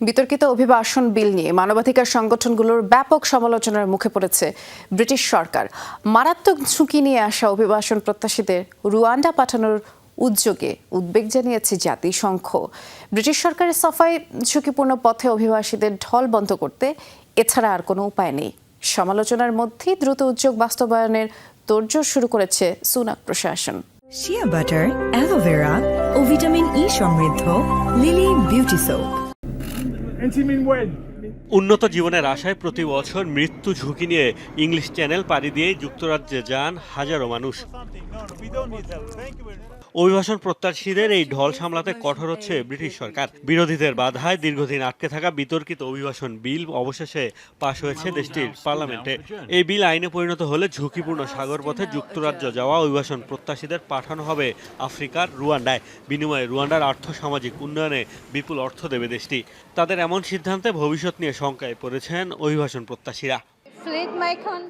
বিতর্কিত অভিবাসন বিল নিয়ে মানবাধিকার সংগঠনগুলোর ব্যাপক সমালোচনার মুখে পড়েছে ব্রিটিশ সরকার। মারাত্মক ঝুঁকি নিয়ে আসা অভিবাসন প্রত্যাশীদের রুয়ান্ডা পাঠানোর উদ্যোগে উদ্বেগ জানিয়েছে জাতিসংঘ। ব্রিটিশ সরকারের সাফাই ঝুঁকিপূর্ণ পথে অভিবাসীদের ঢল বন্ধ করতে এছাড়া আর কোনো উপায় নেই। সমালোচনার মধ্যেই দ্রুত উদ্যোগ বাস্তবায়নের তোড়জোড় শুরু করেছে সুনাক প্রশাসন। Shea butter aloe vera vitamin E সমৃদ্ধ lily beauty soap And she mean. উন্নত জীবনের আশায় প্রতি বছর মৃত্যু ঝুঁকি নিয়ে ইংলিশ চ্যানেল পাড়ি দিয়ে যুক্তরাজ্যে যান হাজারো মানুষ। অভিবাসন প্রত্যাশীদের এই ঢল সামলাতে কঠোর হচ্ছে ব্রিটিশ সরকার। বিরোধীদের বাধায় দীর্ঘদিন আটকে থাকা বিতর্কিত অভিবাসন বিল অবশেষে পাশ হয়েছে দেশটির পার্লামেন্টে। এই বিল আইনে পরিণত হলে ঝুঁকিপূর্ণ সাগর পথে যুক্তরাজ্য যাওয়া অভিবাসন প্রত্যাশীদের পাঠানো হবে আফ্রিকার রুয়ান্ডায়। বিনিময়ে রুয়ান্ডার আর্থ সামাজিক উন্নয়নে বিপুল অর্থ দেবে দেশটি। তাদের এমন সিদ্ধান্তে ভবিষ্যৎ নিয়ে শঙ্কায় পড়েছেন অভিবাসন প্রত্যাশীরা।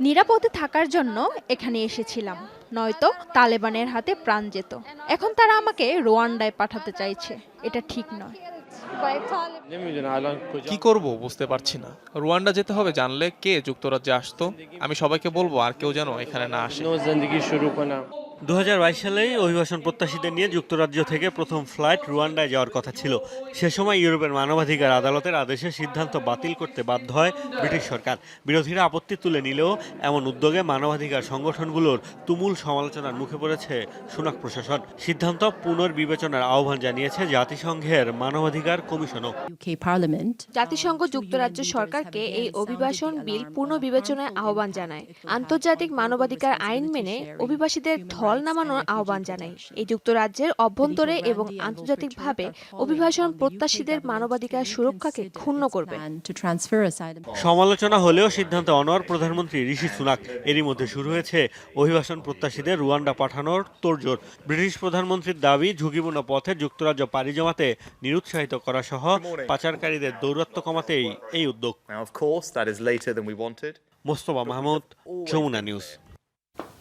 নিরাপদে থাকার জন্য এখানে এসেছিলাম নয়তো তালেবানের হাতে প্রাণ যেত। এখন তারা আমাকে রোয়ান্ডায় পাঠাতে চাইছে এটা ঠিক নয়। কি করব বুঝতে পারছি না। রুয়ান্ডা যেতে হবে জানলে কে যুক্তরাজ্যে আসতো? আমি সবাইকে বলব আর কেউ যেন এখানে না আসে। দু সালেই অভিবাসন প্রত্যাশীদের নিয়ে যুক্তরাজ্য থেকে প্রথম ফ্লাইট রুয়ান্ডায় যাওয়ার কথা ছিল। সে সময় ইউরোপের মানবাধিকার আদালতের আদেশে সিদ্ধান্ত বাতিল করতে বাধ্য হয় ব্রিটিশ সরকার। বিরোধীরা আপত্তি তুলে নিলেও এমন উদ্যোগে মানবাধিকার সংগঠনগুলোর তুমুল সমালোচনার মুখে পড়েছে সুনাক প্রশাসন। সিদ্ধান্ত পুনর্বিবেচনার আহ্বান জানিয়েছে জাতিসংঘের মানবাধিকার কমিশনও। জাতিসংঘ যুক্তরাজ্য সরকারকে এই অভিবাসন বিল পুনর্বিবেচনায় আহ্বান জানায়। আন্তর্জাতিক মানবাধিকার আইন মেনে অভিবাসীদের ঢল নামানোর আহ্বান জানায় এই যুক্তরাজ্যের অভ্যন্তরে এবং আন্তর্জাতিকভাবে অভিবাসন প্রত্যাশীদের মানবাধিকার সুরক্ষাকে ক্ষুণ্ণ করবে. সমালোচনা হলেও সিদ্ধান্ত অনর প্রধানমন্ত্রী ঋষি সুনাক। এরই মধ্যে শুরু হয়েছে অভিবাসন প্রত্যাশীদের রুয়ান্ডা পাঠানোর তোড়জোড়। ব্রিটিশ প্রধানমন্ত্রীর দাবি ঝুঁকিপূর্ণ পথে যুক্তরাজ্য পাড়ি জমাতে নিরুৎসাহিত করা সহ পাচারকারীদের দৌরত্ব কমাতেই এই উদ্যোগ. মোস্তফা মাহমুদ যমুনা নিউজ।